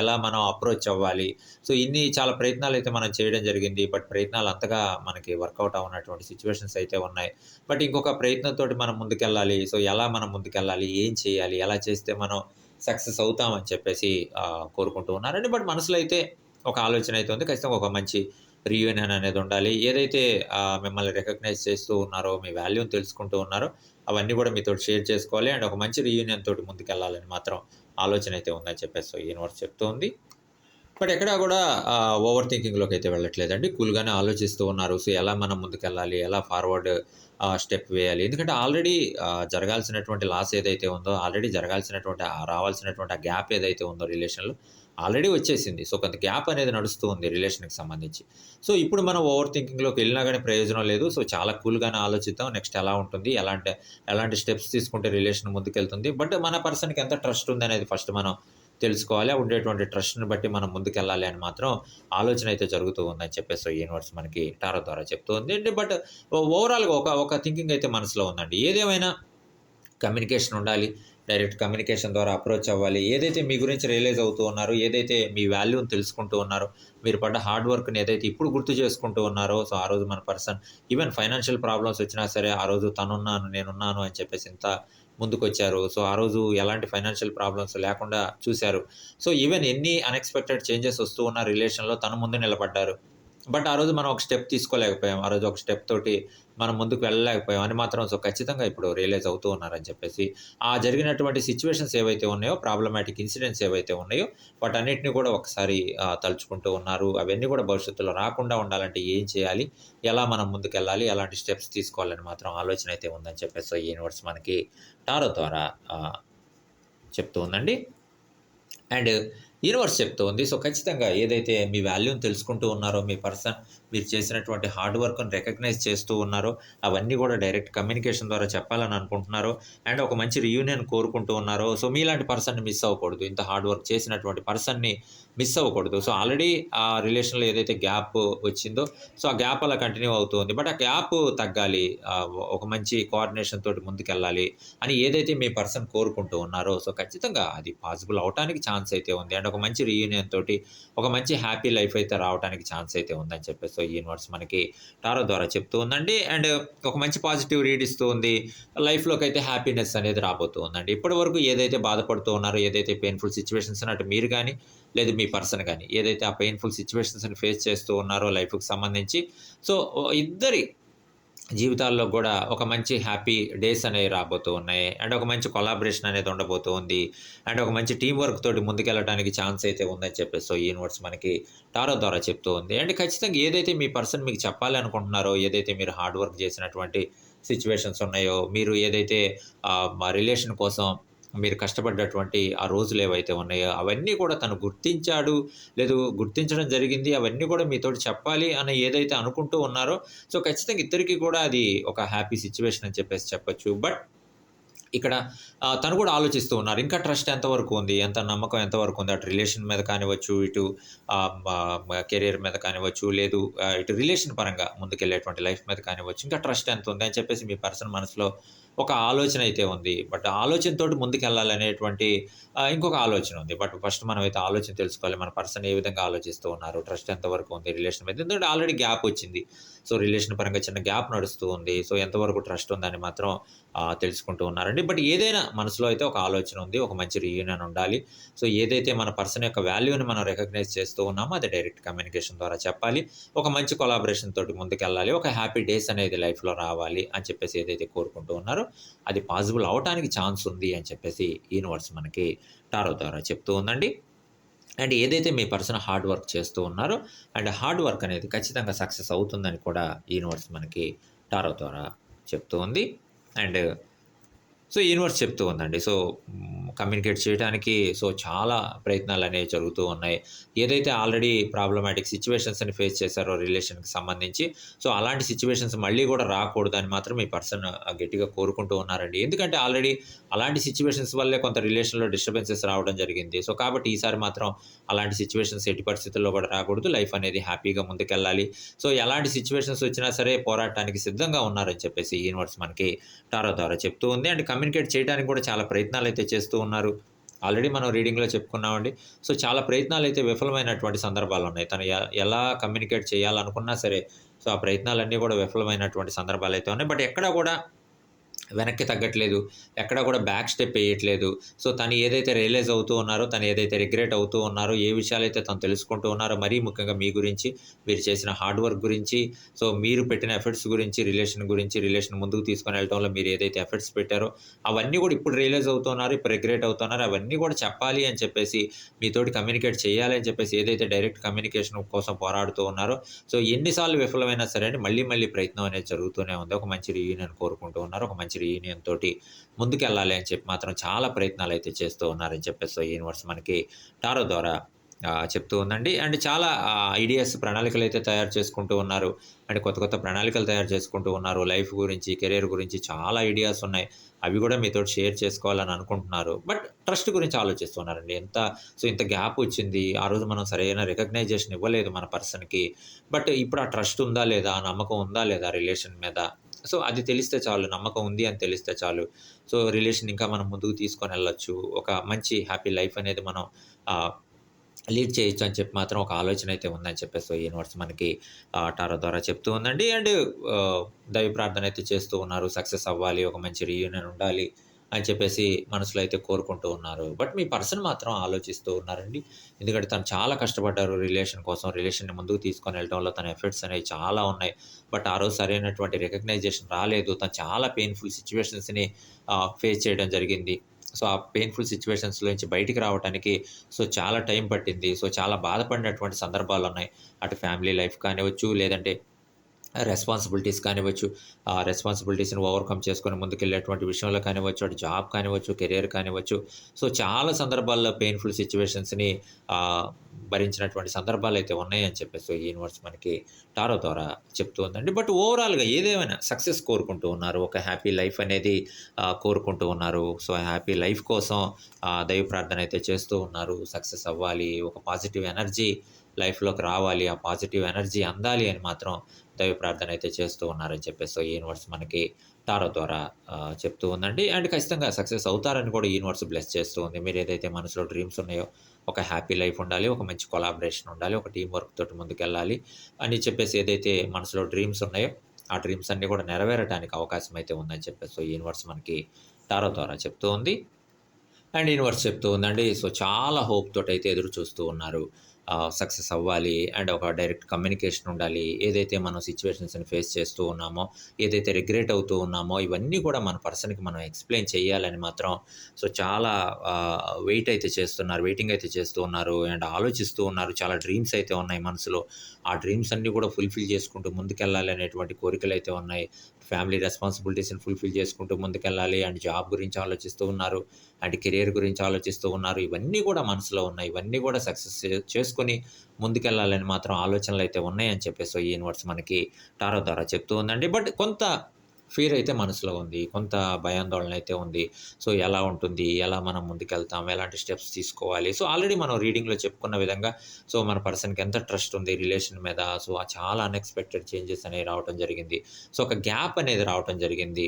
ఎలా మనం అప్రోచ్ అవ్వాలి. సో ఇన్ని చాలా ప్రయత్నాలు అయితే మనం చేయడం జరిగింది. బట్ ప్రయత్నాలు అంతగా మనకి వర్కౌట్ అవునటువంటి సిచ్యువేషన్స్ అయితే ఉన్నాయి. బట్ ఇంకొక ప్రయత్నంతో మనం ముందుకెళ్ళాలి. సో ఎలా మనం ముందుకెళ్ళాలి ఏం చేయాలి ఎలా చేస్తే మనం సక్సెస్ అవుతామని చెప్పేసి కోరుకుంటూ ఉన్నారండి. బట్ మనసులో అయితే ఒక ఆలోచన అయితే ఉంది. ఖచ్చితంగా ఒక మంచి రీయూనియన్ అనేది ఉండాలి. ఏదైతే మిమ్మల్ని రికగ్నైజ్ చేస్తూ ఉన్నారో మీ వాల్యూని తెలుసుకుంటూ ఉన్నారో అవన్నీ కూడా మీతో షేర్ చేసుకోవాలి. అండ్ ఒక మంచి రీయూనియన్ తోటి ముందుకెళ్ళాలని మాత్రం ఆలోచన అయితే ఉందని చెప్పేసి యూనివర్స్ చెప్తూ ఉంది. బట్ ఎక్కడా కూడా ఓవర్ థింకింగ్లోకి అయితే వెళ్ళట్లేదండి. కూల్గానే ఆలోచిస్తూ ఉన్నారు. సో ఎలా మనం ముందుకెళ్ళాలి? ఎలా ఫార్వర్డ్ స్టెప్ వేయాలి? ఎందుకంటే ఆల్రెడీ జరగాల్సినటువంటి లాస్ ఏదైతే ఉందో ఆల్రెడీ జరగాల్సినటువంటి రావాల్సినటువంటి ఆ గ్యాప్ ఏదైతే ఉందో రిలేషన్లో ఆల్రెడీ వచ్చేసింది. సో కొంత గ్యాప్ అనేది నడుస్తూ ఉంది రిలేషన్కి సంబంధించి. సో ఇప్పుడు మనం ఓవర్ థింకింగ్లోకి వెళ్ళినా కానీ ప్రయోజనం లేదు. సో చాలా కూల్గానే ఆలోచిద్దాం. నెక్స్ట్ ఎలా ఉంటుంది? ఎలాంటి ఎలాంటి స్టెప్స్ తీసుకుంటే రిలేషన్ ముందుకెళ్తుంది? బట్ మన పర్సన్కి ఎంత ట్రస్ట్ ఉంది అనేది ఫస్ట్ మనం తెలుసుకోవాలి. ఉండేటువంటి ట్రస్ట్ని బట్టి మనం ముందుకెళ్ళాలి అని మాత్రం ఆలోచన అయితే జరుగుతూ ఉందని చెప్పేసి యూనివర్స్ మనకి టారో ద్వారా చెప్తూ ఉంది. బట్ ఓవరాల్గా ఒక ఒక థింకింగ్ అయితే మనసులో ఉందండి. ఏదేమైనా కమ్యూనికేషన్ ఉండాలి. డైరెక్ట్ కమ్యూనికేషన్ ద్వారా అప్రోచ్ అవ్వాలి. ఏదైతే మీ గురించి రియలైజ్ అవుతూ ఉన్నారో ఏదైతే మీ వాల్యూని తెలుసుకుంటూ ఉన్నారో మీరు పడ్డ హార్డ్ వర్క్ని ఏదైతే ఇప్పుడు గుర్తు చేసుకుంటూ ఉన్నారో సో ఆ రోజు మన పర్సన్ ఈవెన్ ఫైనాన్షియల్ ప్రాబ్లమ్స్ వచ్చినా సరే ఆ రోజు తనున్నాను నేనున్నాను అని చెప్పేసి ఇంత ముందుకొచ్చారు. సో ఆ రోజు ఎలాంటి ఫైనాన్షియల్ ప్రాబ్లమ్స్ లేకుండా చూశారు. సో ఈవెన్ ఎన్ని అన్ఎక్స్పెక్టెడ్ చేంజెస్ వస్తూ ఉన్న రిలేషన్లో తను ముందు నిలబడ్డారు. బట్ ఆ రోజు మనం ఒక స్టెప్ తీసుకోలేకపోయాం. ఆ రోజు ఒక స్టెప్ తోటి మనం ముందుకు వెళ్ళలేకపోయాం అని మాత్రం సో ఖచ్చితంగా ఇప్పుడు రియలైజ్ అవుతూ ఉన్నారని చెప్పేసి ఆ జరిగినటువంటి సిచ్యువేషన్స్ ఏవైతే ఉన్నాయో ప్రాబ్లమాటిక్ ఇన్సిడెంట్స్ ఏవైతే ఉన్నాయో వాటన్నిటిని కూడా ఒకసారి తలుచుకుంటూ ఉన్నారు. అవన్నీ కూడా భవిష్యత్తులో రాకుండా ఉండాలంటే ఏం చేయాలి? ఎలా మనం ముందుకెళ్ళాలి? ఎలాంటి స్టెప్స్ తీసుకోవాలని మాత్రం ఆలోచన అయితే ఉందని చెప్పేసి సో యూనివర్స్ మనకి టారో ద్వారా చెప్తూ ఉందండి. అండ్ యూనివర్స్ చెప్తూ ఉంది. సో ఖచ్చితంగా ఏదైతే మీ వాల్యూని తెలుసుకుంటూ ఉన్నారో మీ పర్సన్ మీరు చేసినటువంటి హార్డ్ వర్క్ను రికగ్నైజ్ చేస్తూ ఉన్నారో అవన్నీ కూడా డైరెక్ట్ కమ్యూనికేషన్ ద్వారా చెప్పాలని అనుకుంటున్నారో అండ్ ఒక మంచి రియూనియన్ కోరుకుంటూ ఉన్నారో సో మీలాంటి పర్సన్ని మిస్ అవ్వకూడదు. ఇంత హార్డ్ వర్క్ చేసినటువంటి పర్సన్ని మిస్ అవ్వకూడదు. సో ఆల్రెడీ ఆ రిలేషన్లో ఏదైతే గ్యాప్ వచ్చిందో సో ఆ గ్యాప్ అలా కంటిన్యూ అవుతుంది బట్ ఆ గ్యాప్ తగ్గాలి ఒక మంచి కోఆర్డినేషన్ తోటి ముందుకెళ్ళాలి అని ఏదైతే మీ పర్సన్ కోరుకుంటూ ఉన్నారో సో ఖచ్చితంగా అది పాసిబుల్ అవడానికి ఛాన్స్ అయితే ఉంది. అండ్ ఒక మంచి రీయూనియన్ తోటి ఒక మంచి హ్యాపీ లైఫ్ అయితే రావడానికి ఛాన్స్ అయితే ఉందని చెప్పేసి యూనివర్స్ మనకి టారో ద్వారా చెప్తూ ఉందండి. అండ్ ఒక మంచి పాజిటివ్ రీడ్ ఇస్తూ ఉంది. లైఫ్లోకి అయితే హ్యాపీనెస్ అనేది రాబోతూ ఉందండి. ఇప్పటి వరకు ఏదైతే బాధపడుతూ ఉన్నారో ఏదైతే పెయిన్ఫుల్ సిచ్యువేషన్స్ అన్నట్టు మీరు కానీ లేదు మీ పర్సన్ కానీ ఏదైతే ఆ పెయిన్ఫుల్ సిచ్యువేషన్స్ని ఫేస్ చేస్తూ ఉన్నారో లైఫ్కి సంబంధించి. సో ఇద్దరి జీవితాల్లో కూడా ఒక మంచి హ్యాపీ డేస్ అనేవి రాబోతూ ఉన్నాయి. అండ్ ఒక మంచి కొలాబరేషన్ అనేది ఉండబోతూ ఉంది. అండ్ ఒక మంచి టీం వర్క్ తోటి ముందుకెళ్ళడానికి ఛాన్స్ అయితే ఉందని చెప్పేసి సో యూనివర్స్ మనకి టారో ద్వారా చెప్తూ ఉంది. అండ్ ఖచ్చితంగా ఏదైతే మీ పర్సన్ మీకు చెప్పాలనుకుంటున్నారో ఏదైతే మీరు హార్డ్ వర్క్ చేసినటువంటి సిచ్యువేషన్స్ ఉన్నాయో మీరు ఏదైతే మా రిలేషన్ కోసం మీరు కష్టపడ్డటువంటి ఆ రోజులు ఏవైతే ఉన్నాయో అవన్నీ కూడా తను గుర్తించాడు. లేదు గుర్తించడం జరిగింది. అవన్నీ కూడా మీతో చెప్పాలి అని ఏదైతే అనుకుంటూ ఉన్నారో సో ఖచ్చితంగా ఇద్దరికి కూడా అది ఒక హ్యాపీ సిచ్యువేషన్ అని చెప్పేసి చెప్పచ్చు. బట్ ఇక్కడ తను కూడా ఆలోచిస్తూ ఉన్నారు. ఇంకా ట్రస్ట్ ఎంతవరకు ఉంది? ఎంత నమ్మకం ఎంతవరకు ఉంది? అటు రిలేషన్ మీద కానివ్వచ్చు ఇటు కెరీర్ మీద కానివ్వచ్చు లేదు ఇటు రిలేషన్ పరంగా ముందుకెళ్ళేటువంటి లైఫ్ మీద కానివ్వచ్చు ఇంకా ట్రస్ట్ ఎంత ఉంది అని చెప్పేసి మీ పర్సన్ మనసులో ఒక ఆలోచన అయితే ఉంది. బట్ ఆలోచనతో ముందుకెళ్ళాలనేటువంటి ఇంకొక ఆలోచన ఉంది. బట్ ఫస్ట్ మనం అయితే ఆలోచన తెలుసుకోవాలి. మన పర్సన్ ఏ విధంగా ఆలోచిస్తూ ఉన్నారు? ట్రస్ట్ ఎంతవరకు ఉంది? రిలేషన్ మీద ఎందుకంటే ఆల్రెడీ గ్యాప్ వచ్చింది. సో రిలేషన్ పరంగా చిన్న గ్యాప్ నడుస్తూ ఉంది. సో ఎంతవరకు ట్రస్ట్ ఉందని మాత్రం తెలుసుకుంటూ ఉన్నారండి. బట్ ఏదైనా మనసులో అయితే ఒక ఆలోచన ఉంది ఒక మంచి రీయూనియన్ ఉండాలి. సో ఏదైతే మన పర్సన్ యొక్క వాల్యూని మనం రికగ్నైజ్ చేస్తూ ఉన్నామో అది డైరెక్ట్ కమ్యూనికేషన్ ద్వారా చెప్పాలి. ఒక మంచి కొలాబరేషన్ తోటి ముందుకెళ్ళాలి. ఒక హ్యాపీ డేస్ అనేది లైఫ్లో రావాలి అని చెప్పేసి ఏదైతే కోరుకుంటూ ఉన్నారో అది పాసిబుల్ అవటానికి ఛాన్స్ ఉంది అని చెప్పేసి యూనివర్స్ మనకి టారో ద్వారా చెప్తూ ఉందండి. అండ్ ఏదైతే మీ పర్సన్ హార్డ్ వర్క్ చేస్తూ ఉన్నారో అండ్ హార్డ్ వర్క్ అనేది ఖచ్చితంగా సక్సెస్ అవుతుందని కూడా యూనివర్స్ మనకి టారో ద్వారా చెప్తూ ఉంది. అండ్ సో యూనివర్స్ చెప్తూ ఉందండి. సో కమ్యూనికేట్ చేయడానికి సో చాలా ప్రయత్నాలు అనేవి జరుగుతూ ఉన్నాయి. ఏదైతే ఆల్రెడీ ప్రాబ్లమాటిక్ సిచ్యువేషన్స్ని ఫేస్ చేశారో రిలేషన్కి సంబంధించి సో అలాంటి సిచ్యువేషన్స్ మళ్ళీ కూడా రాకూడదని మాత్రం ఈ పర్సన్ గట్టిగా కోరుకుంటూ ఉన్నారండి. ఎందుకంటే ఆల్రెడీ అలాంటి సిచ్యువేషన్స్ వల్లే కొంత రిలేషన్లో డిస్టర్బెన్సెస్ రావడం జరిగింది. సో కాబట్టి ఈసారి మాత్రం అలాంటి సిచ్యువేషన్స్ ఎట్టి పరిస్థితుల్లో కూడా రాకూడదు. లైఫ్ అనేది హ్యాపీగా ముందుకెళ్ళాలి. సో ఎలాంటి సిచ్యువేషన్స్ వచ్చినా సరే పోరాటానికి సిద్ధంగా ఉన్నారని చెప్పేసి యూనివర్స్ మనకి టారో ద్వారా చెప్తూ ఉంది. అండ్ కమ్యూనికేట్ చేయడానికి కూడా చాలా ప్రయత్నాలు అయితే చేస్తూ ఉన్నారు. ఆల్రెడీ మనం రీడింగ్లో చెప్పుకున్నామండి. సో చాలా ప్రయత్నాలు అయితే విఫలమైనటువంటి సందర్భాలు ఉన్నాయి. తను ఎలా కమ్యూనికేట్ చేయాలనుకున్నా సరే సో ఆ ప్రయత్నాలన్నీ కూడా విఫలమైనటువంటి సందర్భాలు అయితే ఉన్నాయి. బట్ ఎక్కడ కూడా వెనక్కి తగ్గట్లేదు. ఎక్కడ కూడా బ్యాక్ స్టెప్ వేయట్లేదు. సో తను ఏదైతే రియలైజ్ అవుతూ ఉన్నారో తను ఏదైతే రిగ్రెట్ అవుతూ ఉన్నారో ఏ విషయాలైతే తను తెలుసుకుంటూ ఉన్నారో మరీ ముఖ్యంగా మీ గురించి మీరు చేసిన హార్డ్ వర్క్ గురించి సో మీరు పెట్టిన ఎఫర్ట్స్ గురించి రిలేషన్ గురించి రిలేషన్ ముందుకు తీసుకొని వెళ్ళడంలో మీరు ఏదైతే ఎఫర్ట్స్ పెట్టారో అవన్నీ కూడా ఇప్పుడు రియలైజ్ అవుతున్నారు ఇప్పుడు రిగ్రెట్ అవుతున్నారు అవన్నీ కూడా చెప్పాలి అని చెప్పేసి మీతోటి కమ్యూనికేట్ చేయాలి అని చెప్పేసి ఏదైతే డైరెక్ట్ కమ్యూనికేషన్ కోసం పోరాడుతూ ఉన్నారో సో ఎన్నిసార్లు విఫలమైనా సరే అండి మళ్ళీ మళ్ళీ ప్రయత్నం అనేది జరుగుతూనే ఉంది. ఒక మంచి రీయూనియన్ కోరుకుంటూ ఉన్నారు ఒక మంచి రీయూనియన్ తోటి ముందుకెళ్ళాలి అని చెప్పి మాత్రం చాలా ప్రయత్నాలు అయితే చేస్తూ ఉన్నారని చెప్పేసి సో యూనివర్స్ మనకి టారో ద్వారా చెప్తూ ఉందండి. అండ్ చాలా ఐడియాస్ ప్రణాళికలు అయితే తయారు చేసుకుంటూ ఉన్నారు. అండ్ కొత్త కొత్త ప్రణాళికలు తయారు చేసుకుంటూ ఉన్నారు. లైఫ్ గురించి కెరీర్ గురించి చాలా ఐడియాస్ ఉన్నాయి. అవి కూడా మీతో షేర్ చేసుకోవాలని అనుకుంటున్నారు. బట్ ట్రస్ట్ గురించి ఆలోచిస్తున్నారండి ఎంత సో ఇంత గ్యాప్ వచ్చింది. ఆ రోజు మనం సరైన రికగ్నైజేషన్ ఇవ్వలేదు మన పర్సన్కి బట్ ఇప్పుడు ఆ ట్రస్ట్ ఉందా లేదా? నమ్మకం ఉందా లేదా? రిలేషన్ మీద సో అది తెలిస్తే చాలు నమ్మకం ఉంది అని తెలిస్తే చాలు. సో రిలేషన్ ఇంకా మనం ముందుకు తీసుకొని వెళ్ళొచ్చు. ఒక మంచి హ్యాపీ లైఫ్ అనేది మనం లీడ్ చేయొచ్చు అని చెప్పి మాత్రం ఒక ఆలోచన అయితే ఉందని చెప్పేసి సో యూనివర్స్ మనకి ఆ, టారో ద్వారా చెప్తూ ఉందండి. అండ్ దైవ ప్రార్థన అయితే చేస్తూ ఉన్నారు. సక్సెస్ అవ్వాలి ఒక మంచి రీయూనియన్ ఉండాలి. అని చెప్పేసి మనసులో అయితే కోరుకుంటూ ఉన్నారు. బట్ మీ పర్సన్ మాత్రం ఆలోచిస్తూ ఉన్నారండి. ఎందుకంటే తను చాలా కష్టపడ్డారు రిలేషన్ కోసం. రిలేషన్ని ముందుకు తీసుకొని వెళ్ళడంలో తన ఎఫర్ట్స్ అనేవి చాలా ఉన్నాయి. బట్ ఆ రోజు సరైనటువంటి రికగ్నైజేషన్ రాలేదు. తను చాలా పెయిన్ఫుల్ సిచ్యువేషన్స్ని ఫేస్ చేయడం జరిగింది. సో ఆ పెయిన్ఫుల్ సిచ్యువేషన్స్లో నుంచి బయటికి రావడానికి సో చాలా టైం పట్టింది. సో చాలా బాధపడినటువంటి సందర్భాలు ఉన్నాయి. అటు ఫ్యామిలీ లైఫ్ కానివచ్చు లేదంటే రెస్పాన్సిబిలిటీస్ కానివ్వచ్చు ఆ రెస్పాన్సిబిలిటీస్ని ఓవర్కమ్ చేసుకుని ముందుకెళ్ళేటువంటి విషయంలో కానివ్వచ్చు అటు జాబ్ కానివ్వచ్చు కెరియర్ కానివ్వచ్చు. సో చాలా సందర్భాల్లో పెయిన్ఫుల్ సిచ్యువేషన్స్ని భరించినటువంటి సందర్భాలు అయితే ఉన్నాయని చెప్పేసి ఈ యూనివర్స్ మనకి టారో ద్వారా చెప్తూ ఉందండి. బట్ ఓవరాల్గా ఏదేమైనా సక్సెస్ కోరుకుంటూ ఉన్నారు ఒక హ్యాపీ లైఫ్ అనేది కోరుకుంటూ ఉన్నారు సో హ్యాపీ లైఫ్ కోసం దైవ ప్రార్థన అయితే చేస్తూ ఉన్నారు సక్సెస్ అవ్వాలి ఒక పాజిటివ్ ఎనర్జీ లైఫ్లోకి రావాలి ఆ పాజిటివ్ ఎనర్జీ అందాలి అని మాత్రం దైవ ప్రార్థన అయితే చేస్తూ ఉన్నారని చెప్పేసి ఈ యూనివర్స్ మనకి టారో ద్వారా చెప్తూ ఉందండి. అండ్ ఖచ్చితంగా సక్సెస్ అవుతారని కూడా యూనివర్స్ బ్లెస్ చేస్తూ ఉంది. మీరు ఏదైతే మనసులో డ్రీమ్స్ ఉన్నాయో ఒక హ్యాపీ లైఫ్ ఉండాలి ఒక మంచి కొలాబరేషన్ ఉండాలి ఒక టీం వర్క్ తోటి ముందుకెళ్ళాలి అని చెప్పేసి ఏదైతే మనసులో డ్రీమ్స్ ఉన్నాయో ఆ డ్రీమ్స్ అన్నీ కూడా నెరవేరడానికి అవకాశం అయితే ఉందని చెప్పేసి ఈ యూనివర్స్ మనకి టారో ద్వారా చెప్తూ ఉంది. అండ్ యూనివర్స్ చెప్తూ ఉందండి. సో చాలా హోప్ తోటి అయితే ఎదురు చూస్తూ ఉన్నారు. సక్సెస్ అవ్వాలి అండ్ ఒక డైరెక్ట్ కమ్యూనికేషన్ ఉండాలి. ఏదైతే మనం సిచ్యువేషన్స్ని ఫేస్ చేస్తూ ఉన్నామో ఏదైతే రిగ్రెట్ అవుతూ ఉన్నామో ఇవన్నీ కూడా మన పర్సన్కి మనం ఎక్స్ప్లెయిన్ చేయాలని మాత్రం సో చాలా వెయిట్ అయితే చేస్తున్నారు వెయిటింగ్ అయితే చేస్తూ ఉన్నారు అండ్ ఆలోచిస్తూ ఉన్నారు. చాలా డ్రీమ్స్ అయితే ఉన్నాయి మనసులో. ఆ డ్రీమ్స్ అన్నీ కూడా ఫుల్ఫిల్ చేసుకుంటూ ముందుకెళ్ళాలి అనేటువంటి కోరికలు అయితే ఉన్నాయి. ఫ్యామిలీ రెస్పాన్సిబిలిటీస్ని ఫుల్ఫిల్ చేసుకుంటూ ముందుకెళ్ళాలి అండ్ జాబ్ గురించి ఆలోచిస్తూ ఉన్నారు. అండ్ కెరియర్ గురించి ఆలోచిస్తూ ఉన్నారు. ఇవన్నీ కూడా మనసులో ఉన్నాయి. ఇవన్నీ కూడా సక్సెస్ చేసుకొని ముందుకెళ్ళాలని మాత్రం ఆలోచనలు అయితే ఉన్నాయని చెప్పేసి ఈ యూనివర్స్ మనకి టారో ద్వారా చెప్తూ ఉందండి. బట్ కొంత ఫీర్ అయితే మనసులో ఉంది. కొంత భయాందోళన అయితే ఉంది. సో ఎలా ఉంటుంది? ఎలా మనం ముందుకెళ్తాం? ఎలాంటి స్టెప్స్ తీసుకోవాలి? సో ఆల్రెడీ మనం రీడింగ్లో చెప్పుకున్న విధంగా సో మన పర్సన్కి ఎంత ట్రస్ట్ ఉంది రిలేషన్ మీద? సో చాలా అన్ఎక్స్పెక్టెడ్ చేంజెస్ అనేవి రావడం జరిగింది. సో ఒక గ్యాప్ అనేది రావడం జరిగింది.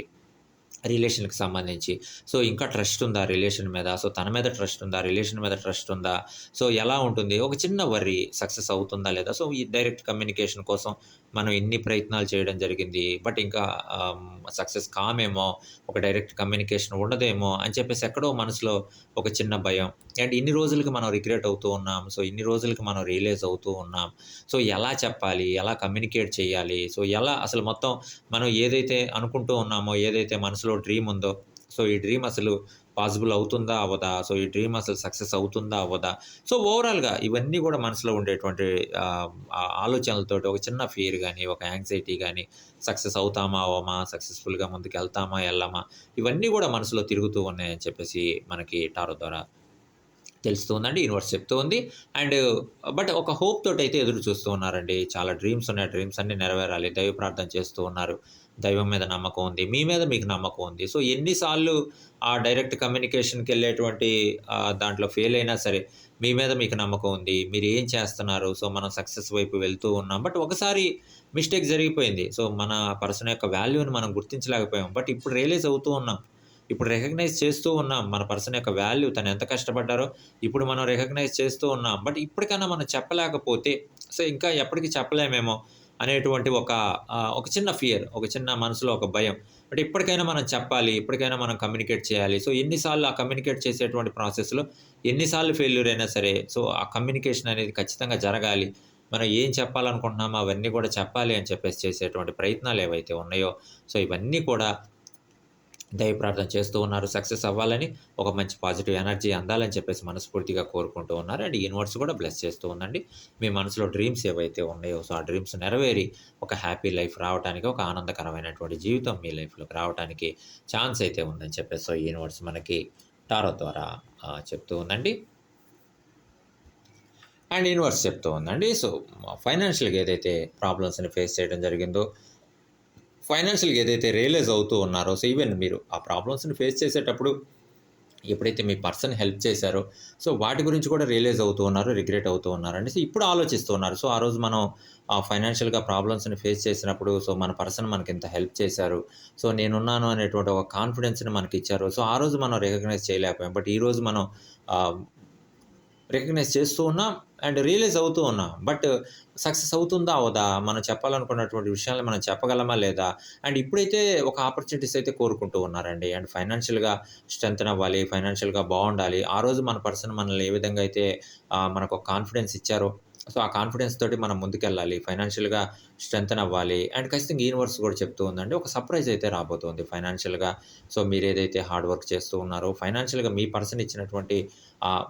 రిలేషన్కి సంబంధించి. సో ఇంకా ట్రస్ట్ ఉందా రిలేషన్ మీద? సో తన మీద ట్రస్ట్ ఉందా? రిలేషన్ మీద ట్రస్ట్ ఉందా? సో ఎలా ఉంటుంది? ఒక చిన్న వర్రీ సక్సెస్ అవుతుందా లేదా? సో ఈ డైరెక్ట్ కమ్యూనికేషన్ కోసం మనం ఎన్ని ప్రయత్నాలు చేయడం జరిగింది. బట్ ఇంకా సక్సెస్ కామేమో ఒక డైరెక్ట్ కమ్యూనికేషన్ ఉండదేమో అని చెప్పేసి ఎక్కడో మనసులో ఒక చిన్న భయం. అండ్ ఇన్ని రోజులకి మనం రిగ్రెట్ అవుతూ ఉన్నాం. సో ఇన్ని రోజులకి మనం రియలైజ్ అవుతూ ఉన్నాం. సో ఎలా చెప్పాలి? ఎలా కమ్యూనికేట్ చేయాలి? సో ఎలా అసలు మొత్తం మనం ఏదైతే అనుకుంటూ ఉన్నామో ఏదైతే మనసులో డ్రీమ్ ఉందో? సో ఈ డ్రీమ్ అసలు పాసిబుల్ అవుతుందా అవ్వదా? సో ఈ డ్రీమ్ అసలు సక్సెస్ అవుతుందా అవ్వదా? సో ఓవరాల్గా ఇవన్నీ కూడా మనసులో ఉండేటువంటి ఆలోచనలతో ఆలోచనలతోటి ఒక చిన్న ఫియర్ కానీ ఒక యాంగ్జైటీ కానీ సక్సెస్ అవుతామా అవమా సక్సెస్ఫుల్గా ముందుకు వెళ్తామా వెళ్ళామా ఇవన్నీ కూడా మనసులో తిరుగుతూ ఉన్నాయని చెప్పేసి మనకి టారో ద్వారా తెలుస్తూ ఉందండి యూనివర్స్ చెప్తూ ఉంది అండ్ బట్ ఒక హోప్ తోటైతే అయితే ఎదురు చూస్తూ ఉన్నారండి. చాలా డ్రీమ్స్ ఉన్నాయి. డ్రీమ్స్ అన్నీ నెరవేరాలి. దైవ ప్రార్థన చేస్తూ ఉన్నారు. దైవం మీద నమ్మకం ఉంది మీ మీద మీకు నమ్మకం ఉంది. సో ఎన్నిసార్లు ఆ డైరెక్ట్ కమ్యూనికేషన్కి వెళ్ళేటువంటి దాంట్లో ఫెయిల్ అయినా సరే మీ మీద మీకు నమ్మకం ఉంది మీరు ఏం చేస్తున్నారు? సో మనం సక్సెస్ వైపు వెళ్తూ ఉన్నాం. బట్ ఒకసారి మిస్టేక్ జరిగిపోయింది. సో మన పర్సన్ యొక్క వాల్యూని మనం గుర్తించలేకపోయాం. బట్ ఇప్పుడు రియలైజ్ అవుతూ ఉన్నాం. ఇప్పుడు రికగ్నైజ్ చేస్తూ ఉన్నాం. మన పర్సన్ యొక్క వాల్యూ తను ఎంత కష్టపడ్డారో ఇప్పుడు మనం రికగ్నైజ్ చేస్తూ ఉన్నాం. బట్ ఇప్పటికైనా మనం చెప్పలేకపోతే సో ఇంకా ఎప్పటికీ చెప్పలేమేమో. అనేటువంటి ఒక ఒక చిన్న ఫియర్ ఒక చిన్న మనసులో ఒక భయం. బట్ ఇప్పటికైనా మనం చెప్పాలి ఇప్పటికైనా మనం కమ్యూనికేట్ చేయాలి. సో ఎన్నిసార్లు ఆ కమ్యూనికేట్ చేసేటువంటి ప్రాసెస్లో ఎన్నిసార్లు ఫెయిల్యూర్ అయినా సరే సో ఆ కమ్యూనికేషన్ అనేది ఖచ్చితంగా జరగాలి. మనం ఏం చెప్పాలనుకుంటున్నామో అవన్నీ కూడా చెప్పాలి అని చెప్పేసి చేసేటువంటి ప్రయత్నాలు ఏవైతే ఉన్నాయో సో ఇవన్నీ కూడా దైవ ప్రార్థన చేస్తూ ఉన్నారు. సక్సెస్ అవ్వాలని ఒక మంచి పాజిటివ్ ఎనర్జీ అందాలని చెప్పేసి మనస్ఫూర్తిగా కోరుకుంటూ ఉన్నారు. అండ్ యూనివర్స్ కూడా బ్లెస్ చేస్తూ ఉందండి. మీ మనసులో డ్రీమ్స్ ఏవైతే ఉన్నాయో సో ఆ డ్రీమ్స్ నెరవేరి ఒక హ్యాపీ లైఫ్ రావడానికి ఒక ఆనందకరమైనటువంటి జీవితం మీ లైఫ్లోకి రావడానికి ఛాన్స్ అయితే ఉందని చెప్పేసి సో యూనివర్స్ మనకి టారో ద్వారా చెప్తూ ఉందండి. అండ్ యూనివర్స్ చెప్తూ ఉందండి. సో ఫైనాన్షియల్గా ఏదైతే ప్రాబ్లమ్స్ని ఫేస్ చేయడం జరిగిందో ఫైనాన్షియల్గా ఏదైతే రియలైజ్ అవుతూ ఉన్నారో సో ఈవెన్ మీరు ఆ ప్రాబ్లమ్స్ని ఫేస్ చేసేటప్పుడు ఎప్పుడైతే మీ పర్సన్ హెల్ప్ చేశారో సో వాటి గురించి కూడా రియలైజ్ అవుతూ ఉన్నారు రిగ్రెట్ అవుతూ ఉన్నారండి సో ఇప్పుడు ఆలోచిస్తూ ఉన్నారు. సో ఆ రోజు మనం ఆ ఫైనాన్షియల్గా ప్రాబ్లమ్స్ని ఫేస్ చేసినప్పుడు సో మన పర్సన్ మనకి ఇంత హెల్ప్ చేశారు సో నేనున్నాను అనేటువంటి ఒక కాన్ఫిడెన్స్ని మనకి ఇచ్చారు. సో ఆ రోజు మనం రికగ్నైజ్ చేయలేకపోయాం. బట్ ఈరోజు మనం రికగ్నైజ్ చేస్తూ ఉన్నాం అండ్ రియలైజ్ అవుతూ ఉన్నాం. బట్ సక్సెస్ అవుతుందా? అవదా? మనం చెప్పాలనుకున్నటువంటి విషయాలు మనం చెప్పగలమా లేదా? అండ్ ఇప్పుడైతే ఒక ఆపర్చునిటీస్ అయితే కోరుకుంటూ ఉన్నారండి. అండ్ ఫైనాన్షియల్గా స్ట్రెంగ్త్ అవ్వాలి ఫైనాన్షియల్గా బాగుండాలి. ఆ రోజు మన పర్సన్ మనల్ని ఏ విధంగా అయితే మనకు కాన్ఫిడెన్స్ ఇచ్చారో సో ఆ కాన్ఫిడెన్స్ తోటి మనం ముందుకెళ్ళాలి ఫైనాన్షియల్గా స్ట్రెంత్ అవ్వాలి. అండ్ ఖచ్చితంగా యూనివర్స్ కూడా చెప్తూ ఉందండి. ఒక సర్ప్రైజ్ అయితే రాబోతుంది ఫైనాన్షియల్గా సో మీరు ఏదైతే హార్డ్ వర్క్ చేస్తూ ఉన్నారో ఫైనాన్షియల్గా మీ పర్సన్ ఇచ్చినటువంటి ఆ-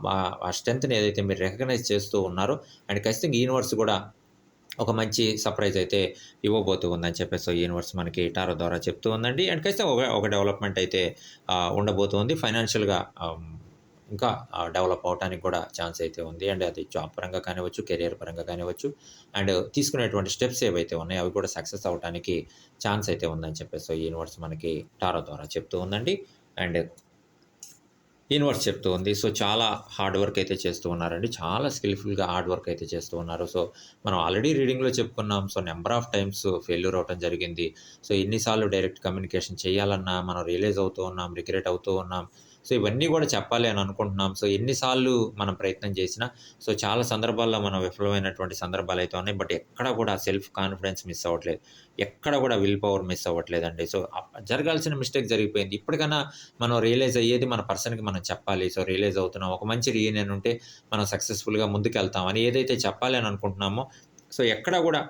స్ట్రెంత్ని ఏదైతే మీరు రికగ్నైజ్ చేస్తూ ఉన్నారో అండ్ ఖచ్చితంగా యూనివర్స్ కూడా ఒక మంచి సర్ప్రైజ్ అయితే ఇవ్వబోతూ ఉందని చెప్పేసి యూనివర్స్ మనకి టారో ద్వారా చెప్తూ ఉందండి. అండ్ ఖచ్చితంగా ఒక ఒక డెవలప్మెంట్ అయితే ఉండబోతుంది ఫైనాన్షియల్గా ఇంకా డెవలప్ అవడానికి కూడా ఛాన్స్ అయితే ఉంది. అండ్ అది జాబ్ పరంగా కానివచ్చు కెరియర్ పరంగా కానివచ్చు అండ్ తీసుకునేటువంటి స్టెప్స్ ఏవైతే ఉన్నాయో అవి కూడా సక్సెస్ అవడానికి ఛాన్స్ అయితే ఉందని చెప్పేసి యూనివర్స్ మనకి టారో ద్వారా చెప్తూ ఉందండి. అండ్ యూనివర్స్ చెప్తూ ఉంది. సో చాలా హార్డ్ వర్క్ అయితే చేస్తూ ఉన్నారండి. చాలా స్కిల్ఫుల్గా హార్డ్ వర్క్ అయితే చేస్తూ ఉన్నారు. సో మనం ఆల్రెడీ రీడింగ్లో చెప్పుకున్నాం. So number of times failure అవటం జరిగింది. సో ఎన్నిసార్లు డైరెక్ట్ కమ్యూనికేషన్ చేయాలన్నా మనం రియలైజ్ అవుతూ ఉన్నాం రిగ్రెట్ అవుతూ ఉన్నాం. సో ఇవన్నీ కూడా చెప్పాలి అని అనుకుంటున్నాం. సో ఎన్నిసార్లు మనం ప్రయత్నం చేసినా సో చాలా సందర్భాల్లో మనం విఫలమైనటువంటి సందర్భాలు అయితే ఉన్నాయి. బట్ ఎక్కడ కూడా సెల్ఫ్ కాన్ఫిడెన్స్ మిస్ అవ్వట్లేదు. ఎక్కడ కూడా విల్ పవర్ మిస్ అవ్వట్లేదండి. సో జరగాల్సిన మిస్టేక్ జరిగిపోయింది. ఇప్పటికైనా మనం రియలైజ్ అయ్యేది మన పర్సన్కి మనం చెప్పాలి. సో రియలైజ్ అవుతున్నాం. ఒక మంచి రీయూనియన్ ఉంటే మనం సక్సెస్ఫుల్గా ముందుకెళ్తాం అని ఏదైతే చెప్పాలి అని అనుకుంటున్నామో సో ఎక్కడ కూడా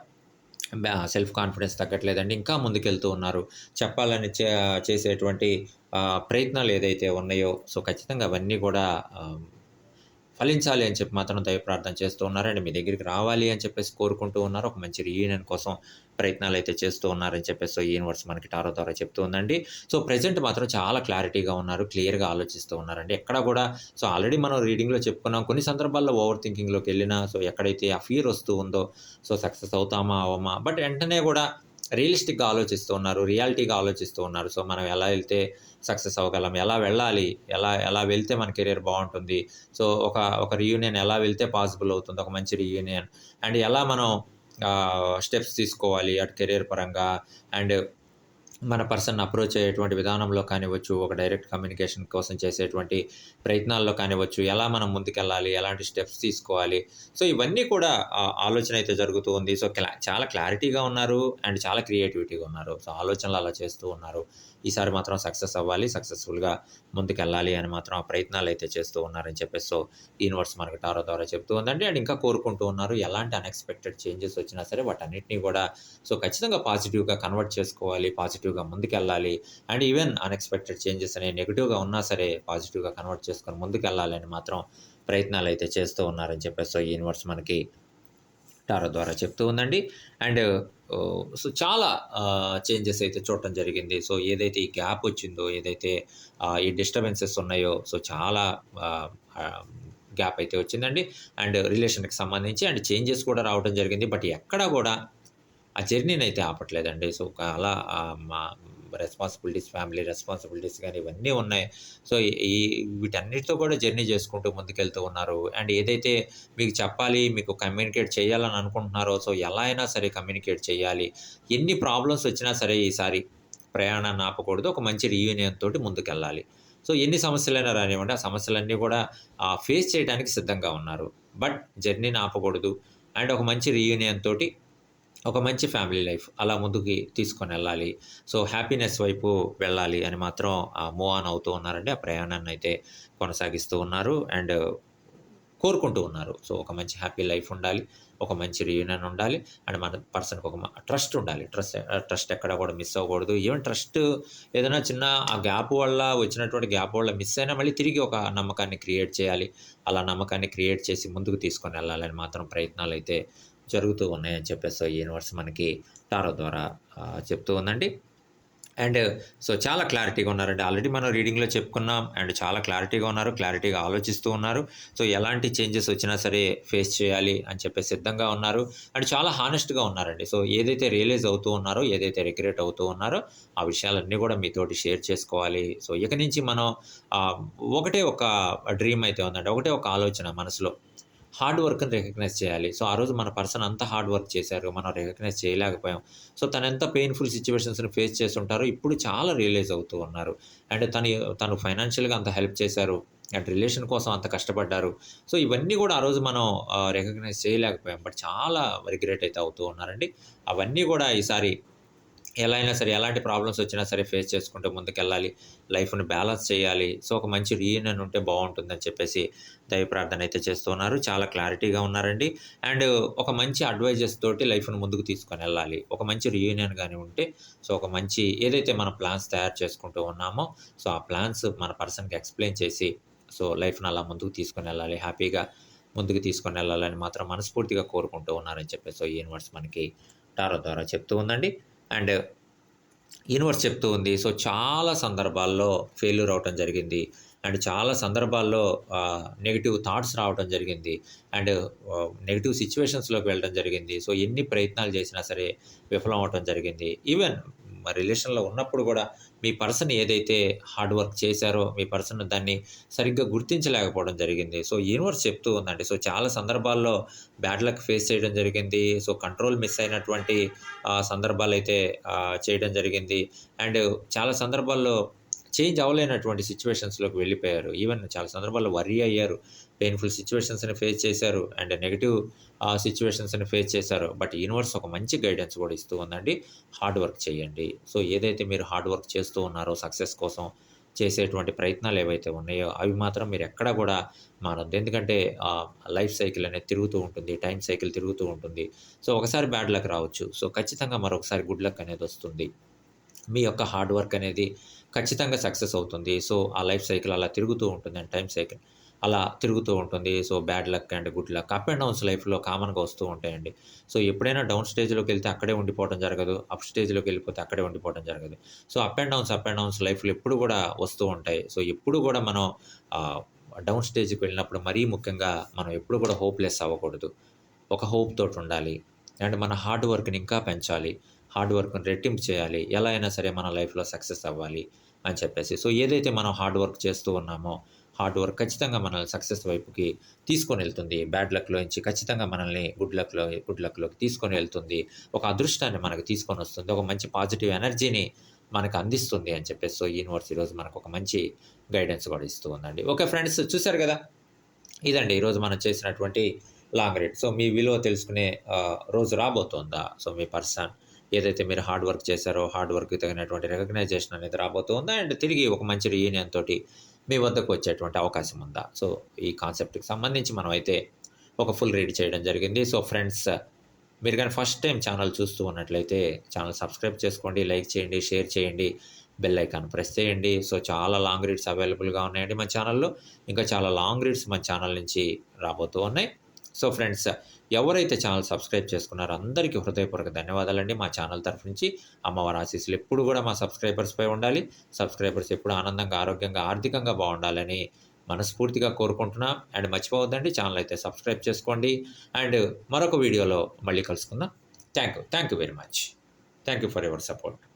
సెల్ఫ్ కాన్ఫిడెన్స్ తగ్గట్లేదండి. ఇంకా ముందుకెళ్తూ ఉన్నారు. చెప్పాలని చే చేసేటువంటి ప్రయత్నాలు ఏదైతే ఉన్నాయో సో ఖచ్చితంగా అవన్నీ కూడా ఫలించాలి అని చెప్పి మాత్రం దైవ ప్రార్థన చేస్తూ ఉన్నారండి. మీ దగ్గరికి రావాలి అని చెప్పేసి కోరుకుంటూ ఉన్నారు. ఒక మంచి రీయూనియన్ కోసం ప్రయత్నాలు అయితే చేస్తూ ఉన్నారని చెప్పేసి సో యూనివర్స్ మనకి టారో ద్వారా చెప్తూ ఉందండి. సో ప్రజెంట్ మాత్రం చాలా క్లారిటీగా ఉన్నారు క్లియర్గా ఆలోచిస్తూ ఉన్నారండి. ఎక్కడ కూడా సో ఆల్రెడీ మనం రీడింగ్లో చెప్పుకున్నాం కొన్ని సందర్భాల్లో ఓవర్ థింకింగ్లోకి వెళ్ళినా సో ఎక్కడైతే ఆ ఫీర్ వస్తూ ఉందో సో సక్సెస్ అవుతామా అవమా బట్ వెంటనే కూడా రియలిస్టిక్గా ఆలోచిస్తూ ఉన్నారు రియాలిటీగా ఆలోచిస్తూ ఉన్నారు. సో మనం ఎలా వెళ్తే సక్సెస్ అవ్వగలం ఎలా వెళ్ళాలి ఎలా ఎలా వెళ్తే మన కెరీర్ బాగుంటుంది. సో ఒక ఒక రీయూనియన్ ఎలా వెళ్తే పాసిబుల్ అవుతుంది ఒక మంచి రీయూనియన్ అండ్ ఎలా మనం స్టెప్స్ తీసుకోవాలి అటు కెరీర్ పరంగా. అండ్ మన పర్సన్ అప్రోచ్ అయ్యేటువంటి విధానంలో కానివ్వచ్చు ఒక డైరెక్ట్ కమ్యూనికేషన్ కోసం చేసేటువంటి ప్రయత్నాల్లో కానివ్వచ్చు ఎలా మనం ముందుకెళ్ళాలి ఎలాంటి స్టెప్స్ తీసుకోవాలి. సో ఇవన్నీ కూడా ఆలోచన అయితే జరుగుతూ ఉంది. సో క్లా చాలా క్లారిటీగా ఉన్నారు అండ్ చాలా క్రియేటివిటీగా ఉన్నారు. సో ఆలోచనలు అలా చేస్తూ ఉన్నారు. ఈసారి మాత్రం సక్సెస్ అవ్వాలి సక్సెస్ఫుల్గా ముందుకెళ్ళాలి అని మాత్రం ఆ ప్రయత్నాలు అయితే చేస్తూ ఉన్నారని చెప్పేసి సో యూనివర్స్ మనకి టారో ద్వారా చెప్తూ ఉందండి. అండ్ ఇంకా కోరుకుంటూ ఉన్నారు ఎలాంటి అన్ఎక్స్పెక్టెడ్ చేంజెస్ వచ్చినా సరే వాటన్నిటిని కూడా సో ఖచ్చితంగా పాజిటివ్గా కన్వర్ట్ చేసుకోవాలి పాజిటివ్గా ముందుకెళ్ళాలి. అండ్ ఈవెన్ అన్ఎక్స్పెక్టెడ్ చేంజెస్ అనేవి నెగిటివ్గా ఉన్నా సరే పాజిటివ్గా కన్వర్ట్ చేసుకొని ముందుకెళ్ళాలి అని మాత్రం ప్రయత్నాలు అయితే చేస్తూ ఉన్నారని చెప్పేసి సో యూనివర్స్ మనకి టారో ద్వారా చెప్తూ ఉందండి. అండ్ సో చాలా చేంజెస్ అయితే చూడటం జరిగింది. సో ఏదైతే ఈ గ్యాప్ వచ్చిందో ఏదైతే ఈ డిస్టర్బెన్సెస్ ఉన్నాయో సో చాలా గ్యాప్ అయితే వచ్చిందండి. అండ్ రిలేషన్కి సంబంధించి అండ్ చేంజెస్ కూడా రావడం జరిగింది. బట్ ఎక్కడా కూడా ఆ జర్నీని అయితే ఆపట్లేదండి. సో అలా మా రెస్పాన్సిబిలిటీస్ ఫ్యామిలీ రెస్పాన్సిబిలిటీస్ కానీ ఇవన్నీ ఉన్నాయి. సో ఈ వీటన్నిటితో కూడా జర్నీ చేసుకుంటూ ముందుకెళ్తూ ఉన్నారు. అండ్ ఏదైతే మీకు చెప్పాలి మీకు కమ్యూనికేట్ చేయాలని అనుకుంటున్నారో సో ఎలా అయినా సరే కమ్యూనికేట్ చేయాలి. ఎన్ని ప్రాబ్లమ్స్ వచ్చినా సరే ఈసారి ప్రయాణాన్ని ఆపకూడదు. ఒక మంచి రీయూనియన్ తోటి ముందుకెళ్ళాలి. సో ఎన్ని సమస్యలైనా రానివ్వండి. ఆ సమస్యలన్నీ కూడా ఫేస్ చేయడానికి సిద్ధంగా ఉన్నారు. బట్ జర్నీని ఆపకూడదు. అండ్ ఒక మంచి రీయూనియన్ తోటి ఒక మంచి ఫ్యామిలీ లైఫ్ అలా ముందుకి తీసుకొని వెళ్ళాలి. సో హ్యాపీనెస్ వైపు వెళ్ళాలి అని మాత్రం మూవ్ ఆన్ అవుతూ ఉన్నారండి. ఆ ప్రయాణాన్ని అయితే కొనసాగిస్తూ ఉన్నారు అండ్ కోరుకుంటూ ఉన్నారు. సో ఒక మంచి హ్యాపీ లైఫ్ ఉండాలి ఒక మంచి రీయూనియన్ ఉండాలి అండ్ మన పర్సన్కి ఒక ట్రస్ట్ ఉండాలి. ట్రస్ట్ ట్రస్ట్ ఎక్కడ కూడా మిస్ అవ్వకూడదు. ఈవెన్ ట్రస్ట్ ఏదైనా చిన్న ఆ గ్యాప్ వల్ల వచ్చినటువంటి గ్యాప్ వల్ల మిస్ అయినా మళ్ళీ తిరిగి ఒక నమ్మకాన్ని క్రియేట్ చేయాలి. అలా నమ్మకాన్ని క్రియేట్ చేసి ముందుకు తీసుకొని వెళ్ళాలని మాత్రం ప్రయత్నాలు అయితే జరుగుతూ ఉన్నాయని చెప్పేసి యూనివర్స్ మనకి టారో ద్వారా చెప్తూ ఉందండి. అండ్ సో చాలా క్లారిటీగా ఉన్నారండి. ఆల్రెడీ మనం రీడింగ్లో చెప్పుకున్నాం. అండ్ చాలా క్లారిటీగా ఉన్నారు. క్లారిటీగా ఆలోచిస్తూ ఉన్నారు. సో ఎలాంటి చేంజెస్ వచ్చినా సరే ఫేస్ చేయాలి అని చెప్పి సిద్ధంగా ఉన్నారు. అండ్ చాలా హానెస్ట్గా ఉన్నారండి. సో ఏదైతే రియలైజ్ అవుతూ ఉన్నారో ఏదైతే రిగ్రెట్ అవుతూ ఉన్నారో ఆ విషయాలన్నీ కూడా మీతోటి షేర్ చేసుకోవాలి. సో ఇక నుంచి మనం ఒకటే ఒక డ్రీమ్ అయితే ఉందండి. ఒకటే ఒక ఆలోచన మనసులో. హార్డ్ వర్క్ని రికగ్నైజ్ చేయాలి. సో ఆ రోజు మన పర్సన్ అంత హార్డ్ వర్క్ చేశారు. మనం రికగ్నైజ్ చేయలేకపోయాం. సో తను ఎంత పెయిన్ఫుల్ సిచ్యువేషన్స్ని ఫేస్ చేసి ఉంటారో ఇప్పుడు చాలా రియలైజ్ అవుతూ ఉన్నారు. అండ్ తను తను ఫైనాన్షియల్గా అంత హెల్ప్ చేశారు. అండ్ రిలేషన్ కోసం అంత కష్టపడ్డారు. సో ఇవన్నీ కూడా ఆ రోజు మనం రికగ్నైజ్ చేయలేకపోయాం. బట్ చాలా రిగ్రెట్ అయితే అవుతూ ఉన్నారండి. అవన్నీ కూడా ఈసారి ఎలా అయినా సరే ఎలాంటి ప్రాబ్లమ్స్ వచ్చినా సరే ఫేస్ చేసుకుంటూ ముందుకెళ్ళాలి. లైఫ్ని బ్యాలెన్స్ చేయాలి. సో ఒక మంచి రీయూనియన్ ఉంటే బాగుంటుందని చెప్పేసి దైవ ప్రార్థన అయితే చేస్తూ ఉన్నారు. చాలా క్లారిటీగా ఉన్నారండి. అండ్ ఒక మంచి అడ్వైజెస్ తోటి లైఫ్ను ముందుకు తీసుకొని వెళ్ళాలి. ఒక మంచి రీయూనియన్ కానీ ఉంటే సో ఒక మంచి ఏదైతే మన ప్లాన్స్ తయారు చేసుకుంటూ ఉన్నామో సో ఆ ప్లాన్స్ మన పర్సన్కి ఎక్స్ప్లెయిన్ చేసి సో లైఫ్ని అలా ముందుకు తీసుకొని వెళ్ళాలి. హ్యాపీగా ముందుకు తీసుకొని వెళ్ళాలని మాత్రం మనస్ఫూర్తిగా కోరుకుంటూ ఉన్నారని చెప్పేసి సో యూనివర్స్ మనకి టారో ద్వారా చెప్తూ ఉందండి. అండ్ యూనివర్స్ చెప్తూ ఉంది. సో చాలా సందర్భాల్లో ఫెయిల్యూర్ అవటం జరిగింది. అండ్ చాలా సందర్భాల్లో నెగిటివ్ థాట్స్ రావడం జరిగింది. అండ్ నెగిటివ్ సిచ్యువేషన్స్లోకి వెళ్ళడం జరిగింది. సో ఎన్ని ప్రయత్నాలు చేసినా సరే విఫలం అవటం జరిగింది. ఈవెన్ రిలేషన్లో ఉన్నప్పుడు కూడా మీ పర్సన్ ఏదైతే హార్డ్ వర్క్ చేశారో మీ పర్సన్ దాన్ని సరిగ్గా గుర్తించలేకపోవడం జరిగింది. సో యూనివర్స్ చెప్తూ ఉందండి. సో చాలా సందర్భాల్లో బ్యాడ్ లక్ ఫేస్ చేయడం జరిగింది. సో కంట్రోల్ మిస్ అయినటువంటి సందర్భాలు అయితే చేయడం జరిగింది. అండ్ చాలా సందర్భాల్లో చేంజ్ అవ్వలేనటువంటి సిచ్యువేషన్స్లోకి వెళ్ళిపోయారు. ఈవెన్ చాలా సందర్భాల్లో వరీ అయ్యారు. పెయిన్ఫుల్ సిచ్యువేషన్స్ని ఫేస్ చేశారు అండ్ నెగిటివ్ సిచ్యువేషన్స్ని ఫేస్ చేశారు. బట్ యూనివర్స్ ఒక మంచి గైడెన్స్ కూడా ఇస్తూ ఉందండి. హార్డ్ వర్క్ చేయండి. సో ఏదైతే మీరు హార్డ్ వర్క్ చేస్తూ ఉన్నారో సక్సెస్ కోసం చేసేటువంటి ప్రయత్నాలు ఏవైతే ఉన్నాయో అవి మాత్రం మీరు ఎక్కడా కూడా మారద్దు ఎందుకంటే లైఫ్ సైకిల్ అనేది తిరుగుతూ ఉంటుంది. టైం సైకిల్ తిరుగుతూ ఉంటుంది. సో ఒకసారి బ్యాడ్ లక్ రావచ్చు. సో ఖచ్చితంగా మరొకసారి గుడ్ లక్ అనేది వస్తుంది. మీ యొక్క హార్డ్ వర్క్ అనేది ఖచ్చితంగా సక్సెస్ అవుతుంది. సో ఆ లైఫ్ సైకిల్ అలా తిరుగుతూ ఉంటుంది అండ్ టైం సైకిల్ అలా తిరుగుతూ ఉంటుంది. So bad luck and good luck up and downs లైఫ్లో కామన్గా వస్తూ ఉంటాయండి. సో ఎప్పుడైనా డౌన్ స్టేజ్లోకి వెళ్తే అక్కడే ఉండిపోవడం జరగదు. అప్ స్టేజ్లోకి వెళ్ళిపోతే అక్కడే ఉండిపోవడం జరగదు. So up and downs up and downs లైఫ్లో ఎప్పుడు కూడా వస్తూ ఉంటాయి. సో ఎప్పుడు కూడా మనం డౌన్ స్టేజ్కి వెళ్ళినప్పుడు మరీ ముఖ్యంగా మనం ఎప్పుడు కూడా హోప్లెస్ అవ్వకూడదు. ఒక హోప్ తోటి ఉండాలి. అండ్ మన హార్డ్ వర్క్ని ఇంకా పెంచాలి. హార్డ్ వర్క్ని రెట్టింపు చేయాలి. ఎలా అయినా సరే మన లైఫ్లో సక్సెస్ అవ్వాలి అని చెప్పేసి. సో ఏదైతే మనం హార్డ్ వర్క్ చేస్తూ ఉన్నామో హార్డ్ వర్క్ ఖచ్చితంగా మనల్ని సక్సెస్ వైపుకి తీసుకొని వెళ్తుంది. బ్యాడ్ లక్లో నుంచి ఖచ్చితంగా మనల్ని గుడ్ లక్లో గుడ్ లక్లోకి తీసుకొని వెళ్తుంది. ఒక అదృష్టాన్ని మనకు తీసుకొని వస్తుంది. ఒక మంచి పాజిటివ్ ఎనర్జీని మనకు అందిస్తుంది అని చెప్పేసి. సో యూనివర్స్ ఈరోజు మనకు ఒక మంచి గైడెన్స్ కూడా ఇస్తూ ఉందండి. ఓకే ఫ్రెండ్స్ చూశారు కదా? ఇదండి ఈరోజు మనం చేసినటువంటి లాంగ్ రీడ్ సో మీ విలువ తెలుసుకునే రోజు రాబోతోందా? సో మీ పర్సన్ ఏదైతే మీరు హార్డ్ వర్క్ చేశారో హార్డ్ వర్క్కి తగినటువంటి రికగ్నైజేషన్ అనేది రాబోతుంది. అండ్ తిరిగి ఒక మంచి రీయూనియన్ తోటి మీ వద్దకు వచ్చేటువంటి అవకాశం ఉందా? సో ఈ కాన్సెప్ట్కి సంబంధించి మనం అయితే ఒక ఫుల్ రీడ్ చేయడం జరిగింది. సో ఫ్రెండ్స్ మీరు కానీ ఫస్ట్ టైం ఛానల్ చూస్తూ ఉన్నట్లయితే ఛానల్ సబ్స్క్రైబ్ చేసుకోండి లైక్ చేయండి షేర్ చేయండి బెల్ ఐకాన్ ప్రెస్ చేయండి. సో చాలా లాంగ్ రీడ్స్ అవైలబుల్గా ఉన్నాయండి మన ఛానల్లో ఇంకా చాలా లాంగ్ రీడ్స్ మన ఛానల్ నుంచి రాబోతూ ఉన్నాయి. సో ఫ్రెండ్స్ ఎవరైతే ఛానల్ సబ్స్క్రైబ్ చేసుకున్నారో అందరికీ హృదయపూర్వక ధన్యవాదాలండి. మా ఛానల్ తరఫు నుంచి అమ్మవారి ఆశీస్సులు ఎప్పుడు కూడా మా సబ్స్క్రైబర్స్పై ఉండాలి. సబ్స్క్రైబర్స్ ఎప్పుడు ఆనందంగా ఆరోగ్యంగా ఆర్థికంగా బాగుండాలని మనస్ఫూర్తిగా కోరుకుంటున్నాం. అండ్ మర్చిపోవద్దండి ఛానల్ అయితే సబ్స్క్రైబ్ చేసుకోండి. అండ్ మరొక వీడియోలో మళ్ళీ కలుసుకుందాం. Thank you. Thank you very much. Thank you for your support.